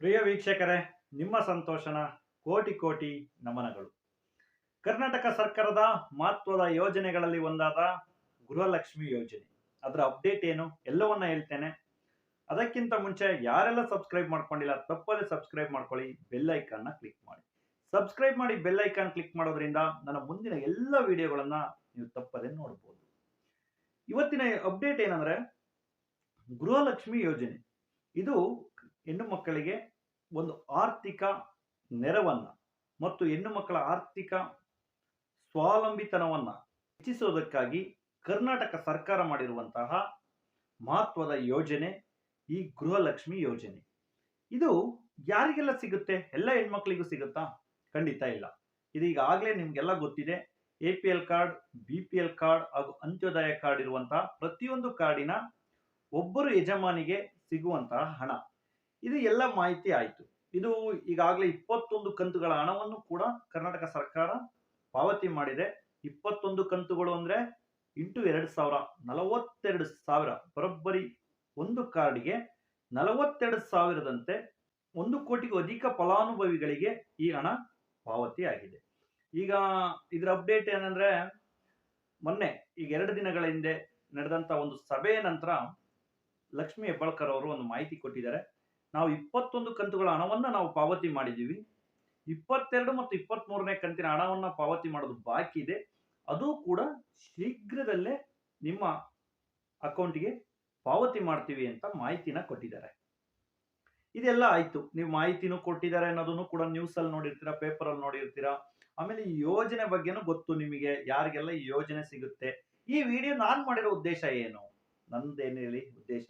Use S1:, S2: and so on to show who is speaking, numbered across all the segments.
S1: ಪ್ರಿಯ ವೀಕ್ಷಕರೇ, ನಿಮ್ಮ ಸಂತೋಷನ ಕೋಟಿ ಕೋಟಿ ನಮನಗಳು. ಕರ್ನಾಟಕ ಸರ್ಕಾರದ ಮಹತ್ವದ ಯೋಜನೆಗಳಲ್ಲಿ ಒಂದಾದ ಗೃಹಲಕ್ಷ್ಮಿ ಯೋಜನೆ. ಅದರ ಅಪ್ಡೇಟ್ ಏನು? ಎಲ್ಲವನ್ನ ಹೇಳ್ತೇನೆ. ಅದಕ್ಕಿಂತ ಮುಂಚೆ ಯಾರೆಲ್ಲ ಸಬ್ಸ್ಕ್ರೈಬ್ ಮಾಡ್ಕೊಂಡಿಲ್ಲ, ತಪ್ಪದೆ ಸಬ್ಸ್ಕ್ರೈಬ್ ಮಾಡ್ಕೊಳ್ಳಿ, ಬೆಲ್ ಐಕಾನ್ನ ಕ್ಲಿಕ್ ಮಾಡಿ. ಸಬ್ಸ್ಕ್ರೈಬ್ ಮಾಡಿ, ಬೆಲ್ ಐಕಾನ್ ಕ್ಲಿಕ್ ಮಾಡೋದ್ರಿಂದ ನನ್ನ ಮುಂದಿನ ಎಲ್ಲ ವಿಡಿಯೋಗಳನ್ನ ನೀವು ತಪ್ಪದೆ ನೋಡ್ಬೋದು. ಇವತ್ತಿನ ಅಪ್ಡೇಟ್ ಏನಂದ್ರೆ, ಗೃಹಲಕ್ಷ್ಮಿ ಯೋಜನೆ. ಇದು ಹೆಣ್ಣು ಮಕ್ಕಳಿಗೆ ಒಂದು ಆರ್ಥಿಕ ನೆರವನ್ನ ಮತ್ತು ಹೆಣ್ಣು ಮಕ್ಕಳ ಆರ್ಥಿಕ ಸ್ವಾವಲಂಬಿತನವನ್ನ ಹೆಚ್ಚಿಸೋದಕ್ಕಾಗಿ ಕರ್ನಾಟಕ ಸರ್ಕಾರ ಮಾಡಿರುವಂತಹ ಮಹತ್ವದ ಯೋಜನೆ ಈ ಗೃಹಲಕ್ಷ್ಮಿ ಯೋಜನೆ. ಇದು ಯಾರಿಗೆಲ್ಲ ಸಿಗುತ್ತೆ? ಎಲ್ಲ ಹೆಣ್ಮಕ್ಳಿಗೂ ಸಿಗುತ್ತಾ? ಖಂಡಿತ ಇಲ್ಲ. ಇದೀಗ ಈಗಾಗಲೇ ನಿಮಗೆಲ್ಲ ಗೊತ್ತಿದೆ. A P L card, B P L card ಹಾಗೂ ಅಂತ್ಯೋದಯ ಕಾರ್ಡ್ ಇರುವಂತಹ ಪ್ರತಿಯೊಂದು ಕಾರ್ಡಿನ ಒಬ್ಬರು ಯಜಮಾನಿಗೆ ಸಿಗುವಂತಹ ಹಣ. ಇದು ಎಲ್ಲ ಮಾಹಿತಿ ಆಯಿತು. ಇದು ಈಗಾಗಲೇ ಇಪ್ಪತ್ತೊಂದು ಕಂತುಗಳ ಹಣವನ್ನು ಕೂಡ ಕರ್ನಾಟಕ ಸರ್ಕಾರ ಪಾವತಿ ಮಾಡಿದೆ. ಇಪ್ಪತ್ತೊಂದು ಕಂತುಗಳು ಅಂದ್ರೆ ಇಂಟು ಎರಡು ಸಾವಿರ, ನಲವತ್ತೆರಡು ಸಾವಿರ ಬರೋಬ್ಬರಿ ಒಂದು ಕಾರ್ಡ್ಗೆ ನಲವತ್ತೆರಡು ಸಾವಿರದಂತೆ ಒಂದು ಕೋಟಿಗೂ ಅಧಿಕ ಫಲಾನುಭವಿಗಳಿಗೆ ಈ ಹಣ ಪಾವತಿ ಆಗಿದೆ. ಈಗ ಇದರ ಅಪ್ಡೇಟ್ ಏನಂದ್ರೆ ಮೊನ್ನೆ, ಈಗ ಎರಡು ದಿನಗಳ ಹಿಂದೆ ನಡೆದಂತ ಒಂದು ಸಭೆಯ ನಂತರ ಲಕ್ಷ್ಮಿ ಹೆಬ್ಬಾಳ್ಕರ್ ಅವರು ಒಂದು ಮಾಹಿತಿ ಕೊಟ್ಟಿದ್ದಾರೆ. ನಾವು ಇಪ್ಪತ್ತೊಂದು ಕಂತುಗಳ ಹಣವನ್ನ ನಾವು ಪಾವತಿ ಮಾಡಿದ್ದೀವಿ. ಇಪ್ಪತ್ತೆರಡು ಮತ್ತು ಇಪ್ಪತ್ತ್ ಮೂರನೇ ಕಂತಿನ ಹಣವನ್ನ ಪಾವತಿ ಮಾಡೋದು ಬಾಕಿ ಇದೆ. ಅದು ಕೂಡ ಶೀಘ್ರದಲ್ಲೇ ನಿಮ್ಮ ಅಕೌಂಟಿಗೆ ಪಾವತಿ ಮಾಡ್ತೀವಿ ಅಂತ ಮಾಹಿತಿನ ಕೊಟ್ಟಿದ್ದಾರೆ. ಇದೆಲ್ಲ ಆಯ್ತು. ನೀವು ಮಾಹಿತಿನೂ ಕೊಟ್ಟಿದ್ದಾರೆ ಅನ್ನೋದನ್ನು ಕೂಡ ನ್ಯೂಸ್ ಅಲ್ಲಿ ನೋಡಿರ್ತೀರಾ ಪೇಪರ್ ಅಲ್ಲಿ ನೋಡಿರ್ತೀರಾ. ಆಮೇಲೆ ಈ ಯೋಜನೆ ಬಗ್ಗೆನೂ ಗೊತ್ತು ನಿಮಗೆ, ಯಾರಿಗೆಲ್ಲ ಈ ಯೋಜನೆ ಸಿಗುತ್ತೆ. ಈ ವಿಡಿಯೋ ನಾನು ಮಾಡಿರೋ ಉದ್ದೇಶ ಏನು? ನಂದೇನು ಹೇಳಿ, ಉದ್ದೇಶ?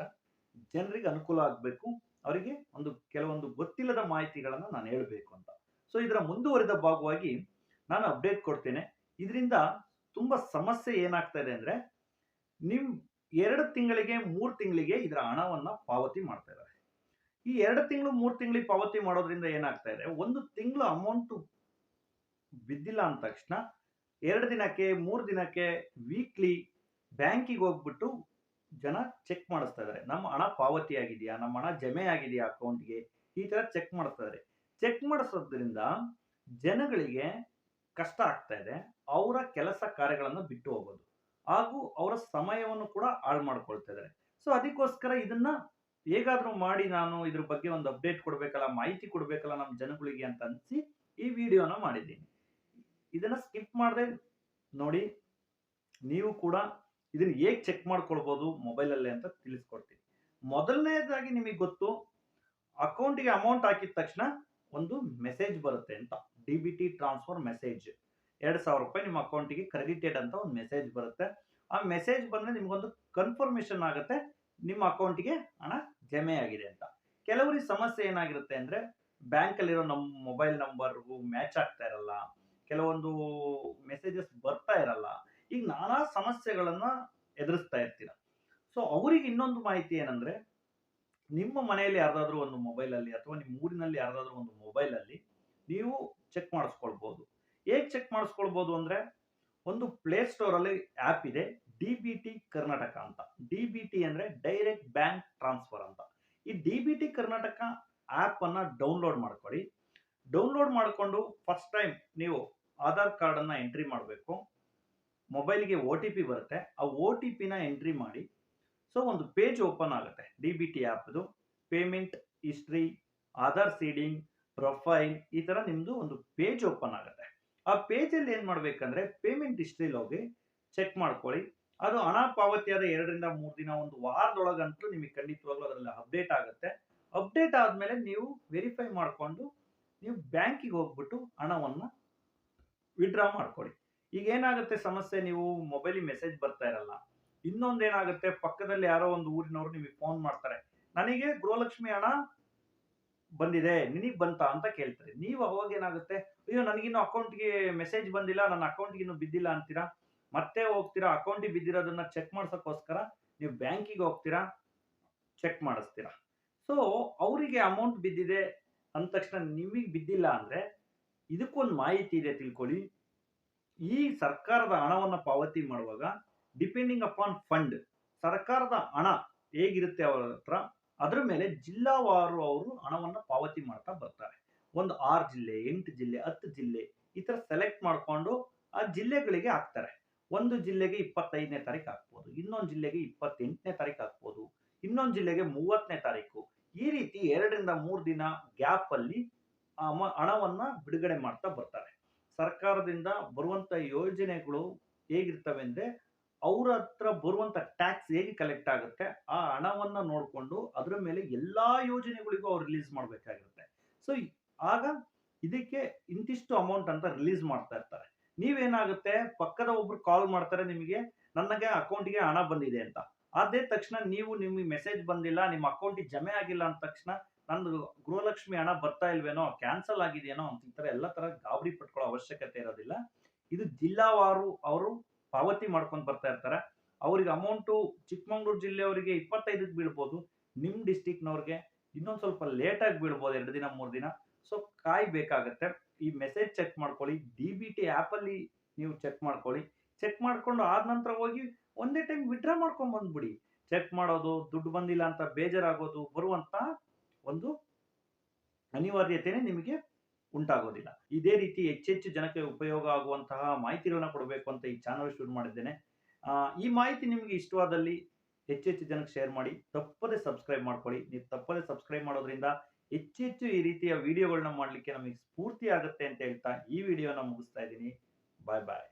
S1: ಜನರಿಗೆ ಅನುಕೂಲ ಆಗಬೇಕು. ಅವರಿಗೆ ಒಂದು ಕೆಲವೊಂದು ಗೊತ್ತಿಲ್ಲದ ಮಾಹಿತಿಗಳನ್ನು ನಾನು ಹೇಳಬೇಕು ಅಂತ. ಸೊ ಇದರ ಮುಂದುವರಿದ ಭಾಗವಾಗಿ ನಾನು ಅಪ್ಡೇಟ್ ಕೊಡ್ತೇನೆ. ಇದರಿಂದ ತುಂಬಾ ಸಮಸ್ಯೆ ಏನಾಗ್ತಾ ಇದೆ ಅಂದ್ರೆ ನಿಮ್ಮ ಎರಡು ತಿಂಗಳಿಗೆ ಮೂರು ತಿಂಗಳಿಗೆ ಇದರ ಹಣವನ್ನ ಪಾವತಿ ಮಾಡ್ತಾ ಇದ್ದಾರೆ. ಈ ಎರಡು ತಿಂಗಳು ಮೂರು ತಿಂಗಳಿಗೆ ಪಾವತಿ ಮಾಡೋದ್ರಿಂದ ಏನಾಗ್ತಾ ಇದೆ, ಒಂದು ತಿಂಗಳು ಅಮೌಂಟ್ ಬಿದ್ದಿಲ್ಲ ಅಂದ ತಕ್ಷಣ, ಎರಡು ದಿನಕ್ಕೆ, ಮೂರು ದಿನಕ್ಕೆ ವೀಕ್ಲಿ ಬ್ಯಾಂಕಿಗೆ ಹೋಗ್ಬಿಟ್ಟು ಜನ ಚೆಕ್ ಮಾಡಿಸ್ತಾ ಇದ್ದಾರೆ ನಮ್ಮ ಹಣ ಪಾವತಿ ಆಗಿದೆಯಾ ನಮ್ಮ ಹಣ ಜಮೆ ಆಗಿದೆಯಾ ಅಕೌಂಟ್ಗೆ ಈ ತರ ಚೆಕ್ ಮಾಡಿಸ್ತಾ ಇದ್ದಾರೆ ಚೆಕ್ ಮಾಡಿಸೋದ್ರಿಂದ ಜನಗಳಿಗೆ ಕಷ್ಟ ಆಗ್ತಾ ಇದೆ. ಅವರ ಕೆಲಸ ಕಾರ್ಯಗಳನ್ನು ಬಿಟ್ಟು ಹೋಗೋದು. ಹಾಗೂ ಅವರ ಸಮಯವನ್ನು ಕೂಡ ಹಾಳು ಮಾಡ್ಕೊಳ್ತಾ ಇದ್ದಾರೆ ಸೊ ಅದಕ್ಕೋಸ್ಕರ ಇದನ್ನ ಹೇಗಾದರೂ ಮಾಡಿ ನಾನು ಇದ್ರ ಬಗ್ಗೆ ಒಂದು ಅಪ್ಡೇಟ್ ಕೊಡಬೇಕಲ್ಲ, ಮಾಹಿತಿ ಕೊಡಬೇಕಲ್ಲ ನಮ್ಮ ಜನಗಳಿಗೆ ಅಂತ ಅನ್ಸಿ ಈ ವಿಡಿಯೋನ ಮಾಡಿದ್ದೀನಿ. ಇದನ್ನ ಸ್ಕಿಪ್ ಮಾಡದೆ ನೋಡಿ, ನೀವು ಕೂಡ ಇದನ್ನ ಹೇಗೆ ಚೆಕ್ ಮಾಡ್ಕೊಳ್ಬೋದು ಮೊಬೈಲಲ್ಲೇ ಅಂತ ತಿಳಿಸ್ಕೊಡ್ತೀನಿ. ಮೊದಲನೇದಾಗಿ ನಿಮಗೆ ಗೊತ್ತು ಅಕೌಂಟಿಗೆ ಅಮೌಂಟ್ ಹಾಕಿದ ತಕ್ಷಣ ಒಂದು ಮೆಸೇಜ್ ಬರುತ್ತೆ ಅಂತ D B T transfer message ಎರಡು ಸಾವಿರ ರೂಪಾಯಿ ನಿಮ್ಮ ಅಕೌಂಟಿಗೆ ಕ್ರೆಡಿಟೆಡ್ ಅಂತ ಒಂದು ಮೆಸೇಜ್ ಬರುತ್ತೆ. ಆ ಮೆಸೇಜ್ ಬಂದ್ರೆ ನಿಮ್ಗೊಂದು ಕನ್ಫರ್ಮೇಷನ್ ಆಗುತ್ತೆ, ನಿಮ್ಮ ಅಕೌಂಟಿಗೆ ಹಣ ಜಮೆ ಆಗಿದೆ ಅಂತ. ಕೆಲವರಿಗೆ ಸಮಸ್ಯೆ ಏನಾಗಿರುತ್ತೆ ಅಂದ್ರೆ ಬ್ಯಾಂಕ್ ಅಲ್ಲಿರೋ ನಮ್ಮ ಮೊಬೈಲ್ ನಂಬರ್ಗೂ ಮ್ಯಾಚ್ ಆಗ್ತಾ ಇರಲ್ಲ, ಕೆಲವೊಂದು ಮೆಸೇಜಸ್ ಬರ್ತಾ ಇರಲ್ಲ ಈಗ ನಾನಾ ಸಮಸ್ಯೆಗಳನ್ನ ಎದುರಿಸ್ತಾ ಇರ್ತೀರ. ಸೊ ಅವರಿಗೆ ಇನ್ನೊಂದು ಮಾಹಿತಿ ಏನಂದ್ರೆ, ನಿಮ್ಮ ಮನೆಯಲ್ಲಿ ಯಾರ್ದಾದ್ರೂ ಒಂದು ಮೊಬೈಲ್ ಅಲ್ಲಿ ಅಥವಾ ನಿಮ್ಮ ಊರಿನಲ್ಲಿ ಯಾರ್ದಾದ್ರೂ ಒಂದು ಮೊಬೈಲ್ ಅಲ್ಲಿ ನೀವು ಚೆಕ್ ಮಾಡಿಸ್ಕೊಳ್ಬಹುದು ಹೇಗೆ ಚೆಕ್ ಮಾಡಿಸ್ಕೊಳ್ಬಹುದು ಅಂದ್ರೆ, ಒಂದು ಪ್ಲೇ ಸ್ಟೋರ್ ಅಲ್ಲಿ ಆಪ್ ಇದೆ ಡಿ ಬಿ ಟಿ ಕರ್ನಾಟಕ ಅಂತ. ಡಿ ಬಿ ಟಿ ಅಂದ್ರೆ ಡೈರೆಕ್ಟ್ ಬ್ಯಾಂಕ್ ಟ್ರಾನ್ಸ್ಫರ್ ಅಂತ. ಈ D B T Karnataka app ಅನ್ನ ಡೌನ್ಲೋಡ್ ಮಾಡ್ಕೊಳ್ಳಿ. ಡೌನ್ಲೋಡ್ ಮಾಡಿಕೊಂಡು ಫಸ್ಟ್ ಟೈಮ್ ನೀವು ಆಧಾರ್ ಕಾರ್ಡ್ ಅನ್ನ ಎಂಟ್ರಿ ಮಾಡಬೇಕು. ಮೊಬೈಲ್ಗೆ ಒ ಟಿ ಪಿ ಬರುತ್ತೆ. ಆ ಒ ಟಿ ಪಿನ ಎಂಟ್ರಿ ಮಾಡಿ, ಸೊ ಒಂದು ಪೇಜ್ ಓಪನ್ ಆಗುತ್ತೆ. D B T ಆ್ಯಪ್ದು. Payment history, Aadhaar seeding, profile ಈ ಥರ ನಿಮ್ಮದು ಒಂದು ಪೇಜ್ ಓಪನ್ ಆಗುತ್ತೆ. ಆ ಪೇಜಲ್ಲಿ ಏನು ಮಾಡಬೇಕಂದ್ರೆ ಪೇಮೆಂಟ್ ಹಿಸ್ಟ್ರಿಲಿ ಹೋಗಿ ಚೆಕ್ ಮಾಡ್ಕೊಳ್ಳಿ. ಅದು ಹಣ ಪಾವತಿಯಾದ ಎರಡರಿಂದ ಮೂರು ದಿನ, ಒಂದು ವಾರದೊಳಗಂತೂ ನಿಮಗೆ ಖಂಡಿತವಾಗ್ಲೂ ಅದರಲ್ಲಿ ಅಪ್ಡೇಟ್ ಆಗುತ್ತೆ. ಅಪ್ಡೇಟ್ ಆದಮೇಲೆ ನೀವು ವೆರಿಫೈ ಮಾಡಿಕೊಂಡು ನೀವು ಬ್ಯಾಂಕಿಗೆ ಹೋಗ್ಬಿಟ್ಟು ಹಣವನ್ನು ವಿಡ್ರಾ ಮಾಡ್ಕೊಳ್ಳಿ. ಈಗ ಏನಾಗುತ್ತೆ ಸಮಸ್ಯೆ? ನೀವು ಮೊಬೈಲಿಗೆ ಮೆಸೇಜ್ ಬರ್ತಾ ಇರಲ್ಲ. ಇನ್ನೊಂದೇನಾಗುತ್ತೆ ಪಕ್ಕದಲ್ಲಿ ಯಾರೋ ಒಂದು ಊರಿನವರು ನಿಮಗೆ ಫೋನ್ ಮಾಡ್ತಾರೆ. ನನಗೆ ಗೃಹಲಕ್ಷ್ಮಿ ಹಣ ಬಂದಿದೆ, ನಿನಗೆ ಬಂತ ಅಂತ ಕೇಳ್ತಾರೆ. ನೀವು ಅವಾಗ ಏನಾಗುತ್ತೆ? ಅಯ್ಯೋ, ನನಗಿನ್ನು ಅಕೌಂಟ್ಗೆ ಮೆಸೇಜ್ ಬಂದಿಲ್ಲ, ನನ್ನ ಅಕೌಂಟ್ಗೆ ಇನ್ನು ಬಿದ್ದಿಲ್ಲ ಅಂತೀರಾ? ಮತ್ತೆ ಹೋಗ್ತೀರಾ? ಅಕೌಂಟಿಗೆ ಬಿದ್ದಿರೋದನ್ನ ಚೆಕ್ ಮಾಡ್ಸೋಕ್ಕೋಸ್ಕರ ನೀವು ಬ್ಯಾಂಕಿಗೆ ಹೋಗ್ತೀರಾ? ಚೆಕ್ ಮಾಡಿಸ್ತೀರಾ? ಸೊ ಅವರಿಗೆ ಅಮೌಂಟ್ ಬಿದ್ದಿದೆ ಅಂದ ತಕ್ಷಣ ನಿಮಗೆ ಬಿದ್ದಿಲ್ಲ ಅಂದ್ರೆ ಇದಕ್ಕೊಂದು ಮಾಹಿತಿ ಇದೆ ತಿಳ್ಕೊಳ್ಳಿ. ಈ ಸರ್ಕಾರದ ಹಣವನ್ನು ಪಾವತಿ ಮಾಡುವಾಗ ಡಿಪೆಂಡಿಂಗ್ ಅಪಾನ್ ಫಂಡ್ ಸರ್ಕಾರದ ಹಣ ಹೇಗಿರುತ್ತೆ ಅವರ ಹತ್ರ, ಅದರ ಮೇಲೆ ಜಿಲ್ಲಾವಾರು ಅವರು ಹಣವನ್ನು ಪಾವತಿ ಮಾಡ್ತಾ ಬರ್ತಾರೆ. ಒಂದು ಆರು ಜಿಲ್ಲೆ, ಎಂಟು ಜಿಲ್ಲೆ, ಹತ್ತು ಜಿಲ್ಲೆ ಈ ಥರ ಸೆಲೆಕ್ಟ್ ಮಾಡಿಕೊಂಡು ಆ ಜಿಲ್ಲೆಗಳಿಗೆ ಹಾಕ್ತಾರೆ. ಒಂದು ಜಿಲ್ಲೆಗೆ ಇಪ್ಪತ್ತೈದನೇ ತಾರೀಕು ಹಾಕ್ಬೋದು, ಇನ್ನೊಂದು ಜಿಲ್ಲೆಗೆ ಇಪ್ಪತ್ತೆಂಟನೇ ತಾರೀಕು ಹಾಕ್ಬೋದು, ಇನ್ನೊಂದು ಜಿಲ್ಲೆಗೆ ಮೂವತ್ತನೇ ತಾರೀಕು ಈ ರೀತಿ ಎರಡರಿಂದ ಮೂರು ದಿನ ಗ್ಯಾಪ್ ಅಲ್ಲಿ ಹಣವನ್ನ ಬಿಡುಗಡೆ ಮಾಡ್ತಾ ಬರ್ತಾರೆ. ಸರ್ಕಾರದಿಂದ ಬರುವಂತ ಯೋಜನೆಗಳು ಹೇಗಿರ್ತವೆ ಅಂದ್ರೆ ಅವ್ರ ಹತ್ರ ಬರುವಂತ ಟ್ಯಾಕ್ಸ್ ಹೇಗೆ ಕಲೆಕ್ಟ್ ಆಗುತ್ತೆ, ಆ ಹಣವನ್ನ ನೋಡಿಕೊಂಡು ಅದರ ಮೇಲೆ ಎಲ್ಲಾ ಯೋಜನೆಗಳಿಗೂ ಅವ್ರು ರಿಲೀಸ್ ಮಾಡಬೇಕಾಗಿರುತ್ತೆ. ಸೊ ಆಗ ಇದಕ್ಕೆ ಇಂತಿಷ್ಟು ಅಮೌಂಟ್ ಅಂತ ರಿಲೀಸ್ ಮಾಡ್ತಾ ಇರ್ತಾರೆ. ನೀವೇನಾಗುತ್ತೆ, ಪಕ್ಕದ ಒಬ್ರು ಕಾಲ್ ಮಾಡ್ತಾರೆ ನಿಮಗೆ, ನನಗೆ ಅಕೌಂಟ್ಗೆ ಹಣ ಬಂದಿದೆ ಅಂತ. ಅದೇ ತಕ್ಷಣ ನೀವು ನಿಮಗೆ ಮೆಸೇಜ್ ಬಂದಿಲ್ಲ, ನಿಮ್ಮ ಅಕೌಂಟಿಗೆ ಜಮೆ ಆಗಿಲ್ಲ ಅಂದ ತಕ್ಷಣ ನಂದು ಗೃಹಲಕ್ಷ್ಮಿ ಹಣ ಬರ್ತಾ ಇಲ್ವೇನೋ ಕ್ಯಾನ್ಸಲ್ ಆಗಿದೆಯೇನೋ ಅಂತ ಈ ತರ ಎಲ್ಲ ತರ ಗಾಬರಿ ಪಟ್ಕೊಳ್ಳೋ ಅವಶ್ಯಕತೆ ಇರೋದಿಲ್ಲ. ಇದು ಜಿಲ್ಲಾವಾರು ಅವರು ಪಾವತಿ ಮಾಡ್ಕೊಂಡು ಬರ್ತಾ ಇರ್ತಾರೆ. ಅವ್ರಿಗೆ ಅಮೌಂಟು ಚಿಕ್ಕಮಂಗ್ಳೂರು ಜಿಲ್ಲೆಯವರಿಗೆ ಇಪ್ಪತ್ತೈದಕ್ಕೆ ಬೀಳ್ಬೋದು ನಿಮ್ಮ ಡಿಸ್ಟಿಕ್ನವ್ರಿಗೆ ಇನ್ನೊಂದು ಸ್ವಲ್ಪ ಲೇಟಾಗಿ ಬೀಳ್ಬೋದು, ಎರಡು ದಿನ, ಮೂರು ದಿನ. ಸೊ ಕಾಯ್ಬೇಕಾಗತ್ತೆ ಈ ಮೆಸೇಜ್ ಚೆಕ್ ಮಾಡ್ಕೊಳ್ಳಿ. ಡಿ ಬಿ ಟಿ ಆ್ಯಪಲ್ಲಿ ನೀವು ಚೆಕ್ ಮಾಡ್ಕೊಳ್ಳಿ. ಚೆಕ್ ಮಾಡ್ಕೊಂಡು ಆದ ನಂತರ ಹೋಗಿ ಒಂದೇ ಟೈಮ್ ವಿಡ್ರಾ ಮಾಡ್ಕೊಂಡು ಬಂದ್ಬಿಡಿ. ಚೆಕ್ ಮಾಡೋದು, ದುಡ್ಡು ಬಂದಿಲ್ಲ ಅಂತ ಬೇಜಾರಾಗೋದು, ಬರುವಂತ ಒಂದು ಅನಿವಾರ್ಯತೆನೇ ನಿಮಗೆ ಉಂಟಾಗೋದಿಲ್ಲ. ಇದೇ ರೀತಿ ಹೆಚ್ಚೆಚ್ಚು ಜನಕ್ಕೆ ಉಪಯೋಗ ಆಗುವಂತಹ ಮಾಹಿತಿಗಳನ್ನ ಕೊಡಬೇಕು ಅಂತ ಈ ಚಾನಲ್ ಶುರು ಮಾಡಿದ್ದೇನೆ. ಈ ಮಾಹಿತಿ ನಿಮಗೆ ಇಷ್ಟವಾದಲ್ಲಿ ಹೆಚ್ಚೆಚ್ಚು ಜನಕ್ಕೆ ಶೇರ್ ಮಾಡಿ, ತಪ್ಪದೇ ಸಬ್ಸ್ಕ್ರೈಬ್ ಮಾಡ್ಕೊಳ್ಳಿ. ನೀವು ತಪ್ಪದೇ ಸಬ್ಸ್ಕ್ರೈಬ್ ಮಾಡೋದ್ರಿಂದ ಹೆಚ್ಚೆಚ್ಚು ಈ ರೀತಿಯ ವಿಡಿಯೋಗಳನ್ನ ಮಾಡಲಿಕ್ಕೆ ನಮಗೆ ಸ್ಫೂರ್ತಿ ಆಗುತ್ತೆ ಅಂತ ಹೇಳ್ತಾ ಈ ವಿಡಿಯೋನ ಮುಗಿಸ್ತಾ ಇದ್ದೀನಿ. ಬಾಯ್ ಬಾಯ್